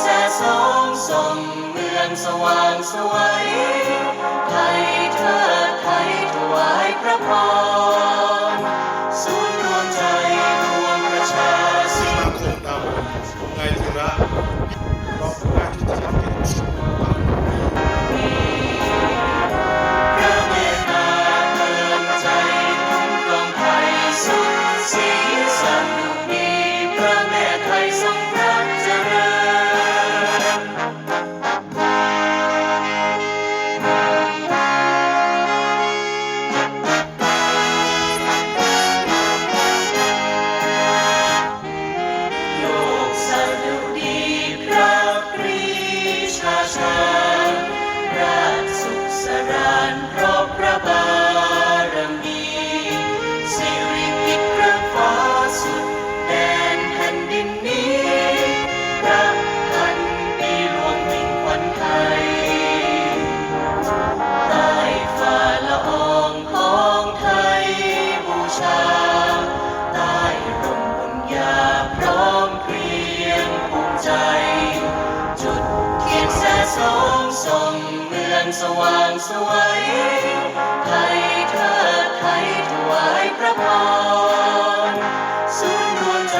แสสองส่งเมืองสว่างสวัยไทยเธอไทยถวายพระพรศูนย์รวมใจรวมประชาสิคมในฐานะ ชาใต้ร่มบุญญาพร้อมเพรียงภูมิใจ จุดเทียนแสสองส่งเมืองสว่างสวัยไทยเทิดไทวายพระพรศูนย์รวมใจ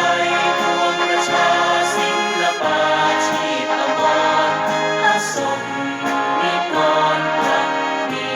พวงประชาศิลปาชีพอมรอสมนิกรพักดี